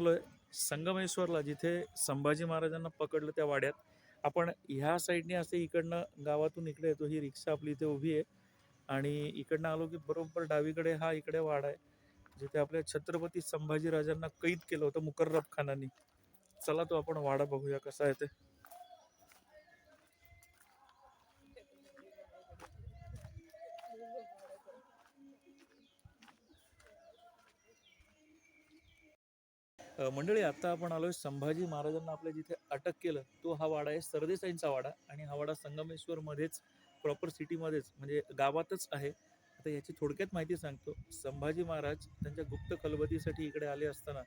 आलोय संगमेश्वरला जिथे संभाजी महाराजांना पकडलं त्या वाड्यात आपण ह्या साईडने असे इकडनं गावातून इकडे येतो ही रिक्षा आपली इथे उभी आहे. आणि इकडनं आलो की बरोबर डावीकडे हा इकडे वाडा आहे जिथे आपल्या छत्रपती संभाजीराजांना कैद केलं होतं मुकर्रब खानाने चला तो आपण वाडा बघूया कसा आहे ते. मंडळी आता आपण आलोय संभाजी महाराजांना आपल्या जिथे अटक केलं तो हा वाडा आहे सरदेसाईंचा वाडा आणि हा वाडा संगमेश्वर मध्येच प्रॉपर सिटीमध्येच म्हणजे गावातच आहे. आता याची थोडक्यात माहिती सांगतो. संभाजी महाराज त्यांच्या गुप्त कलबतीसाठी इकडे आले असताना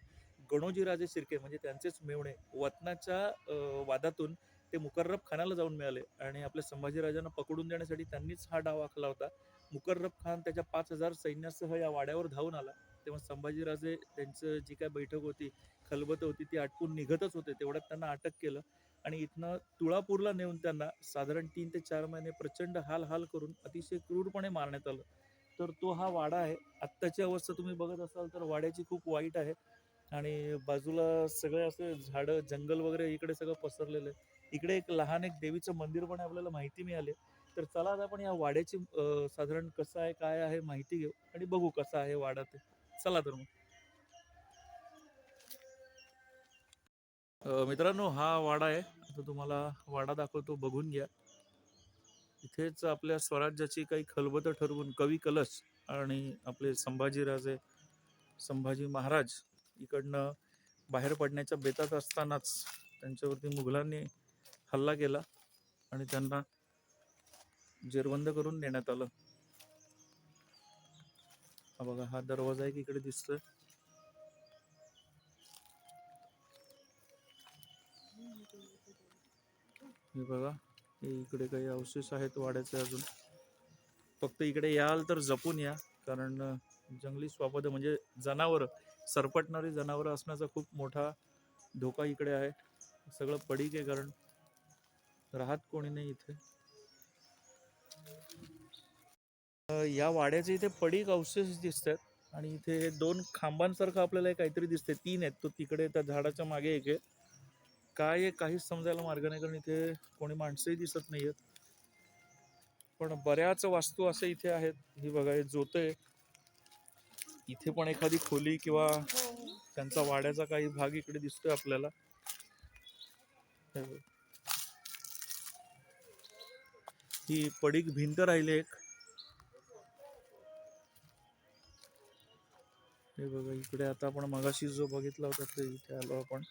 गणोजीराजे शिर्के म्हणजे त्यांचेच मेवणे वतनाच्या वादातून ते मुकर्रब खानाला जाऊन मिळाले आणि आपल्या संभाजीराजांना पकडून देण्यासाठी त्यांनीच हा डाव आखला होता. मुकर्रब खान त्याच्या पाच हजार सैन्यासह या वाड्यावर धावून आला. तेव्हा संभाजीराजे त्यांचं जी काय बैठक होती खलबत होती ती आटपून निघतच होते. तेवढ्यात त्यांना अटक केलं आणि इथनं तुळापूरला नेऊन त्यांना साधारण तीन ते चार महिने प्रचंड हाल हाल करून अतिशय क्रूरपणे मारण्यात आलं. तर तो हा वाडा आहे. आत्ताची अवस्था तुम्ही बघत असाल तर वाड्याची खूप वाईट आहे. आणि बाजूला सगळे असे झाडं जंगल वगैरे इकडे सगळं पसरलेलं आहे. इकडे एक लहान एक देवीचं मंदिर पण आपल्याला माहिती मिळाली तर चला आता आपण या वाड्याची साधारण कसं आहे काय आहे माहिती घेऊ आणि बघू कसा आहे वाडा ते. चला तर मग. मित्रांनो हा वाडा आहे. आता तुम्हाला वाडा दाखवतो बघून घ्या. इथेच आपल्या स्वराज्याची काही खलबतं ठरवून कवी कलश आणि आपले संभाजीराजे संभाजी महाराज इकडनं बाहेर पडण्याच्या बेतात असतानाच त्यांच्यावरती मुघलांनी हल्ला केला आणि त्यांना जेरबंद करून नेण्यात आलं. हा बघा हा दरवाजा एक इकडे दिसतोय. हे बघा इकडे काही अवशेष आहेत वाड्याचे अजून. फक्त इकडे याल तर जपून या कारण जंगली स्वापद म्हणजे जनावर सरपटणारी जनावरं असण्याचा खूप मोठा धोका इकडे आहे. सगळं पडीक आहे कारण राहत कोणी नाही इथे. या वाड्याचे इथे पडीक अवशेष दिसतात आणि इथे दोन खांबांसारखं आपल्याला काहीतरी दिसते तीन आहेत. तो तिकडे त्या झाडाच्या मागे एक आहे. काय आहे काहीच समजायला मार्ग नाही कारण इथे कोणी माणसंही दिसत नाहीयेत. पण बऱ्याच वास्तू असे इथे आहेत. ही बघा हे जोत आहे. इथे पण एखादी खोली किंवा त्यांचा वाड्याचा काही भाग इकडे दिसतोय आपल्याला. ही पडीक भिंत राहिली एक. हे बघा इकडे आता आपण मगाशी जो बघितला होता ते इथे आलो आपण.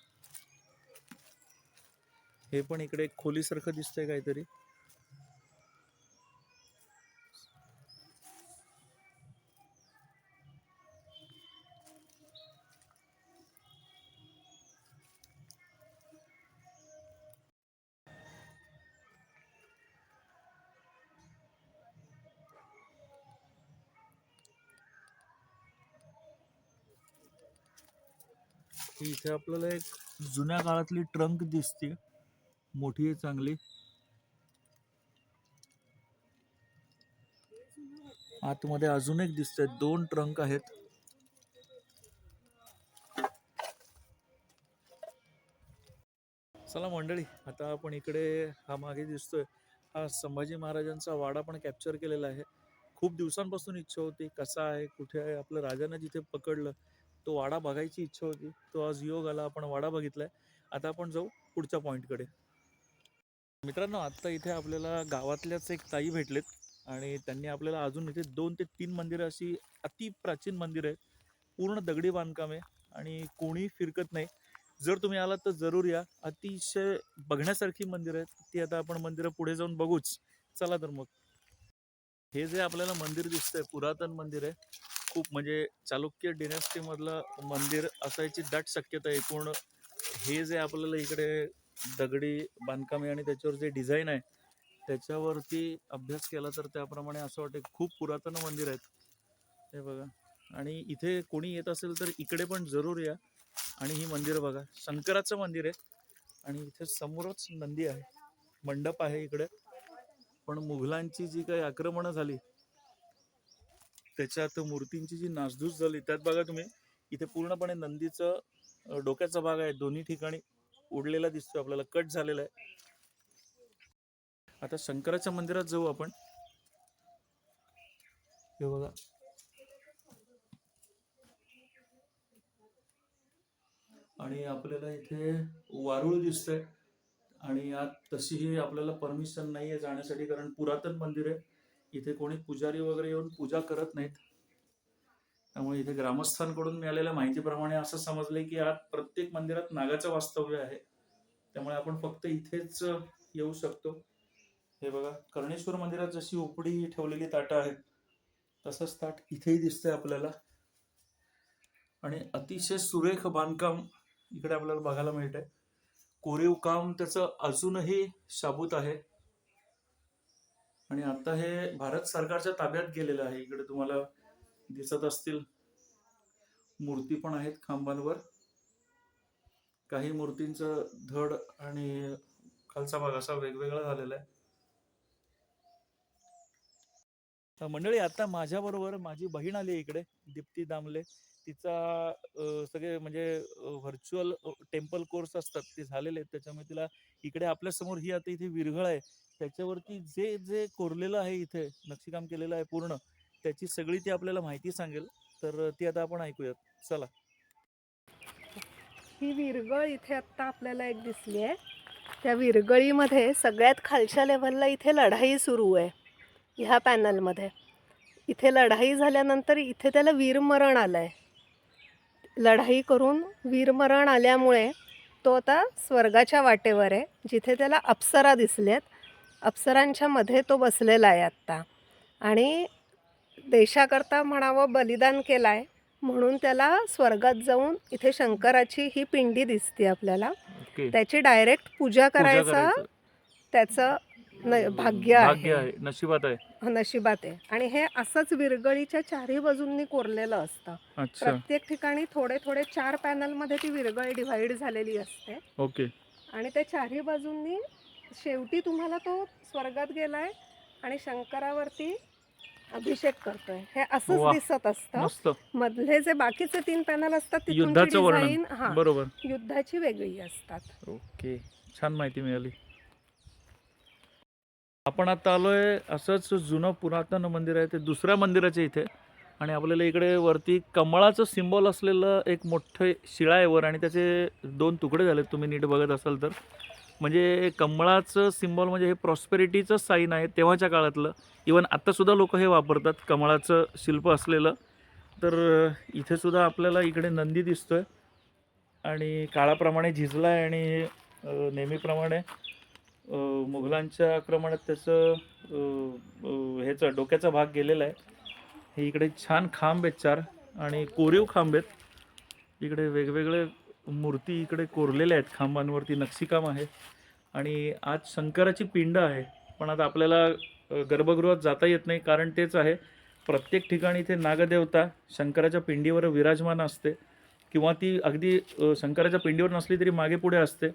हे पण इकडे एक खोलीसारखं दिसतंय काहीतरी. इथे आपल्याला एक जुन्या काळातली ट्रंक दिसते. मोठी आहे चांगली. आतमध्ये अजून एक दिसतंय. दोन ट्रंक आहेत. चला मंडळी आता आपण इकडे हा मागे दिसतोय. हा संभाजी महाराजांचा वाडा पण कॅप्चर केलेला आहे. खूप दिवसांपासून इच्छा होती कसा आहे कुठे आहे आपलं राजानं जिथे पकडलं तो वाडा बघायची इच्छा होती. तो आज योग आला आपण वाडा बघितलाय. आता आपण जाऊ पुढच्या पॉईंटकडे मित्रांनो आत्ता इथे आपल्याला गावातल्याच एक ताई भेटलेत आणि त्यांनी आपल्याला अजून इथे दोन ते तीन मंदिरं अशी अति प्राचीन मंदिर आहे पूर्ण दगडी बांधकाम आहे आणि कोणी फिरकत नाही. जर तुम्ही आलात तर जरूर या. अतिशय बघण्यासारखी मंदिर आहेत. ती आता आपण मंदिरं पुढे जाऊन बघूच. चला तर मग. हे जे आपल्याला मंदिर दिसतंय पुरातन मंदिर आहे खूप म्हणजे चालुक्य डिनेस्टीमधलं मंदिर असायची दाट शक्यता आहे एकूण. हे जे आपल्याला इकडे दगडी बांधकामे आणि त्याच्यावर जे डिझाईन आहे त्याच्यावरती अभ्यास केला तर त्याप्रमाणे असं वाटतं खूप पुरातन मंदिर आहेत. हे बघा. आणि इथे कोणी येत असेल तर इकडे पण जरूर या आणि ही मंदिर बघा. शंकराचं मंदिर आहे आणि इथे समोरच नंदी आहे. मंडप आहे इकडे. पण मुघलांची जी काही आक्रमणं झाली त्याच्यात मूर्तींची जी नासधूस झाली त्यात बघा तुम्ही इथे पूर्णपणे नंदीचं डोक्याचा भाग आहे. दोन्ही ठिकाणी उडलेला दिसतोय आपल्याला. कट झालेला आहे. आता शंकराच्या मंदिरात जाऊ आपण. हे बघा. आणि आपल्याला इथे वारुळ दिसतंय. आणि यात तशीही आपल्याला परमिशन नाही आहे जाण्यासाठी कारण पुरातन मंदिर आहे. इथे कोणी पुजारी वगैरे येऊन पूजा करत नाहीत. त्यामुळे इथे ग्रामस्थांकडून मिळालेल्या माहितीप्रमाणे असं समजलंय की आज प्रत्येक मंदिरात नागाचं वास्तव्य आहे. त्यामुळे आपण फक्त इथेच येऊ शकतो. हे बघा कर्णेश्वर मंदिरात जशी उपडी ठेवलेली ताटं आहेत तसंच ताट इथेही दिसतंय आपल्याला. आणि अतिशय सुरेख बांधकाम इकडे आपल्याला बघायला मिळत आहे कोरीव काम त्याचं अजूनही शाबूत आहे. आणि आता हे भारत सरकारच्या ताब्यात गेलेलं आहे. इकडे तुम्हाला दिसत असतील मूर्ती पण आहेत खांबांवर. काही मूर्तींचं धड आणि खालचा भाग असा वेगवेगळा झालेला आहे. तर मंडळी आता माझ्या बरोबर माझी बहीण आली इकडे दीप्ती दामले. तिचा सगळे म्हणजे व्हर्च्युअल टेम्पल कोर्स असतात ते झालेले आहेत. त्याच्यामुळे तिला इकडे आपल्यासमोर ही आता इथे विरघळ आहे. त्याच्यावरती जे जे कोरलेलं आहे इथे नक्षीकाम केलेलं आहे पूर्ण त्याची सगळी ती आपल्याला माहिती सांगेल. तर ती आता आपण ऐकूयात. चला. ही विरगळ इथे आत्ता आपल्याला एक दिसली आहे. त्या विरगळीमध्ये सगळ्यात खालच्या लेवलला इथे लढाई सुरू आहे. ह्या पॅनलमध्ये इथे लढाई झाल्यानंतर इथे त्याला वीरमरण आलं आहे लढाई करून वीरमरण आल्यामुळे तो आता स्वर्गाच्या वाटेवर आहे जिथे त्याला अप्सरा दिसल्यात अप्सरांच्या मध्ये तो बसलेला आहे आत्ता. आणि देशाकरता म्हणावं बलिदान केलं आहे म्हणून त्याला स्वर्गात जाऊन इथे शंकराची ही पिंडी दिसते आपल्याला. त्याची डायरेक्ट पूजा करायचा त्याचं न भाग्य भाग्य आहे आहे नशिबात आहे. नशिबात आहे. आणि हे असंच विरगळीच्या चारही बाजूंनी कोरलेलं असतं. अच्छा. प्रत्येक ठिकाणी थोडे थोडे चार पॅनलमध्ये ती विरगळ डिव्हाइड झालेली असते. ओके. आणि त्या चारही बाजूंनी शेवटी तुम्हाला तो स्वर्गात गेलाय आणि शंकरावरती अभिषेक करतोय. हे असंच वा. दिसत असतं. मस्त. मधले जे बाकीचे तीन पॅनल असतात तिथूनची युद्धाचं वर्णन. डिझाईन हा बरोबर. युद्धाची वेगळी असतात. ओके छान माहिती मिळाली. आपण आता आलोय असंच जुनं पुरातन मंदिर आहे ते दुसऱ्या मंदिराच्या इथे. आणि आपल्याला इकडे वरती कमळाचं सिम्बॉल असलेलं एक मोठं शिळा आहे वर आणि त्याचे दोन तुकडे झालेत तुम्ही नीट बघत असाल तर. म्हणजे कमळाचं सिम्बॉल म्हणजे हे प्रॉस्पेरिटीचं साईन आहे तेव्हाच्या काळातलं. इवन आत्तासुद्धा लोक हे वापरतात कमळाचं शिल्प असलेलं. तर इथेसुद्धा आपल्याला इकडे नंदी दिसतो आहे आणि काळाप्रमाणे झिजला आहे आणि नेहमीप्रमाणे मुघलांच्या आक्रमणात त्याचं ह्याचा डोक्याचा भाग गेलेला आहे. हे इकडे छान खांब आहेत चार. आणि कोरीव खांब आहेत. इकडे वेगवेगळे मूर्ती इकडे कोरलेल्या आहेत खांबांवरती नक्षीकाम आहे. आणि आज शंकराची पिंड आहे पण आता आपल्याला गर्भगृहात जाता येत नाही कारण तेच आहे. प्रत्येक ठिकाणी इथे नागदेवता शंकराच्या पिंडीवर विराजमान असते. किंवा ती अगदी शंकराच्या पिंडीवर नसली तरी मागे पुढे असते.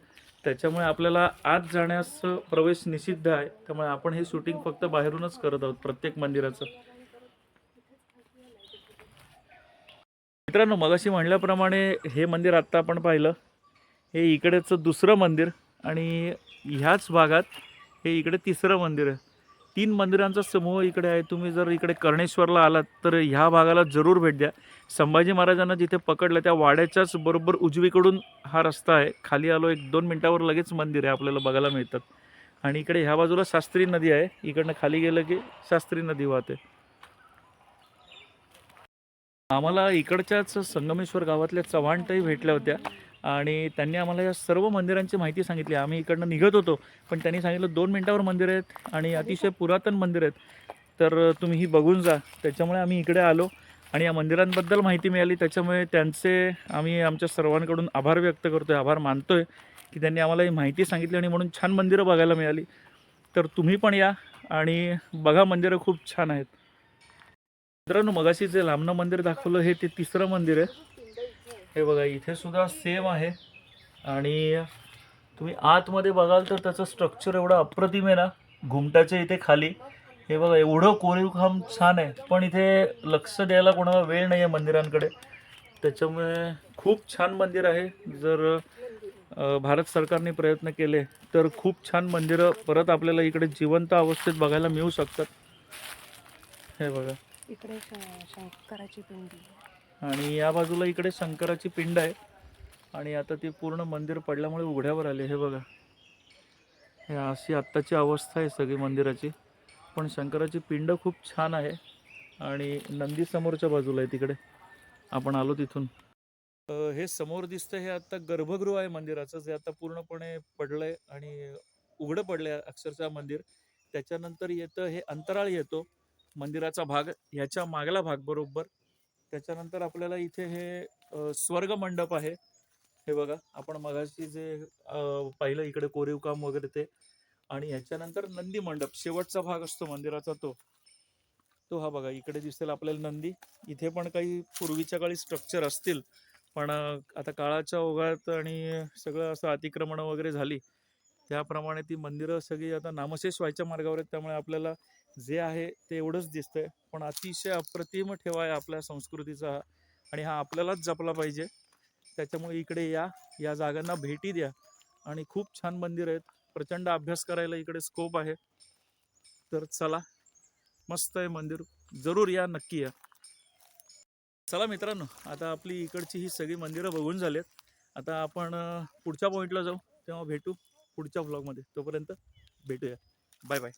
त्याच्यामुळे आपल्याला आत जाण्यास प्रवेश निषिद्ध आहे. त्यामुळे आपण हे शूटिंग फक्त बाहेरूनच करत आहोत प्रत्येक मंदिराचं. मित्रांनो मगाशी म्हणल्याप्रमाणे हे मंदिर आत्ता आपण पाहिलं. हे इकडेचं दुसरं मंदिर आणि ह्याच भागात हे इकडे तिसरं मंदिर. आहे तीन मंदिरांचा समूह इकडे आहे. तुम्ही जर इकडे कर्णेश्वरला आलात तर ह्या भागाला जरूर भेट द्या. संभाजी महाराजांना जिथे पकडलं त्या वाड्याच्याच बरोबर उजवीकडून हा रस्ता आहे. खाली आलो एक दोन मिनटावर लगेच मंदिर आहे आपल्याला बघायला मिळतात. आणि इकडे ह्या बाजूला शास्त्री नदी आहे. इकडनं खाली गेलं की शास्त्री नदी वाहते. आम्हाला इकडच्याच संगमेश्वर गावातल्या चव्हाणताई भेटल्या होत्या. आणि त्यांनी आम्हाला या सर्व मंदिरांची माहिती सांगितली. आम्ही इकडनं निघत होतो पण त्यांनी सांगितलं दोन मिनटावर मंदिर आहेत आणि अतिशय पुरातन मंदिर आहेत. तर तुम्ही ही बघून जा. त्याच्यामुळे आम्ही इकडे आलो आणि या मंदिरांबद्दल माहिती मिळाली. त्याच्यामुळे त्यांचे आम्ही आमच्या सर्वांकडून आभार व्यक्त करतो आहे आभार मानतो आहे की त्यांनी आम्हाला ही माहिती सांगितली आणि म्हणून छान मंदिरं बघायला मिळाली. तर तुम्ही पण या आणि बघा मंदिरं खूप छान आहेत. मित्रांनो मगाशी जे लांबणं मंदिर दाखवलं हे ते तिसरं मंदिर आहे. हे बघा इथे सुद्धा सेम आहे. आणि तुम्ही आतमध्ये बघाल तर त्याचं स्ट्रक्चर एवढं अप्रतिम आहे ना. घुमटाच्या इथे खाली. हे बघा एवढं कोरीव काम छान आहे. पण इथे लक्ष द्यायला कोणाला वेळ नाही आहे मंदिरांकडे. त्याच्यामुळे खूप छान मंदिर आहे. जर भारत सरकारने प्रयत्न केले तर खूप छान मंदिरं परत आपल्याला इकडे जिवंत अवस्थेत बघायला मिळू शकतात. हे बघा. इकडे शंकराची पिंडी. आणि या बाजूला इकडे शंकराची पिंड आहे. आणि आता ती पूर्ण मंदिर पडल्यामुळे उघड्यावर आले हे बघा. हे अशी आत्ताची अवस्था आहे सगळी मंदिराची. पण शंकराची पिंड खूप छान आहे. आणि नंदी समोरच्या बाजूला आहे तिकडे. आपण आलो तिथून. हे समोर दिसतं हे आता गर्भगृह आहे मंदिराचं. जे आता पूर्णपणे पडलंय आणि उघडं पडलंय अक्षरशः मंदिर. त्याच्यानंतर येतं हे अंतराळ येतो. मंदिराचा भाग ह्याच्या मागला भाग बरोबर. त्याच्यानंतर आपल्याला इथे हे स्वर्ग मंडप आहे. हे बघा आपण मगाशी जे पाहिलं इकडे कोरीव काम वगैरे ते. आणि ह्याच्यानंतर नंदी मंडप शेवटचा भाग असतो मंदिराचा तो. तो हा बघा इकडे दिसेल आपल्याला नंदी. इथे पण काही पूर्वीच्या काळी स्ट्रक्चर असतील. पण आता काळाच्या ओघात आणि सगळं असं अतिक्रमण वगैरे झाली. त्याप्रमाणे ती मंदिरं सगळी आता नामशेष व्हायच्या मार्गावर आहेत. त्यामुळे आपल्याला जे आहे ते एवढंच दिसतंय. पण अतिशय अप्रतिम ठेवा आहे आपल्या संस्कृतीचा आणि हा आपल्यालाच जपला पाहिजे. त्याच्यामुळे इकडे या या जागांना भेटी द्या. आणि खूप छान मंदिर आहेत. प्रचंड अभ्यास करायला इकडे स्कोप आहे. तर चला मस्त आहे मंदिर. जरूर या नक्की या. चला मित्रांनो आता आपली इकडची ही सगळी मंदिरं बघून झालेत. आता आपण पुढच्या पॉईंटला जाऊ. तेव्हा भेटू पुढच्या ब्लॉगमध्ये तोपर्यंत भेटूया. Bye bye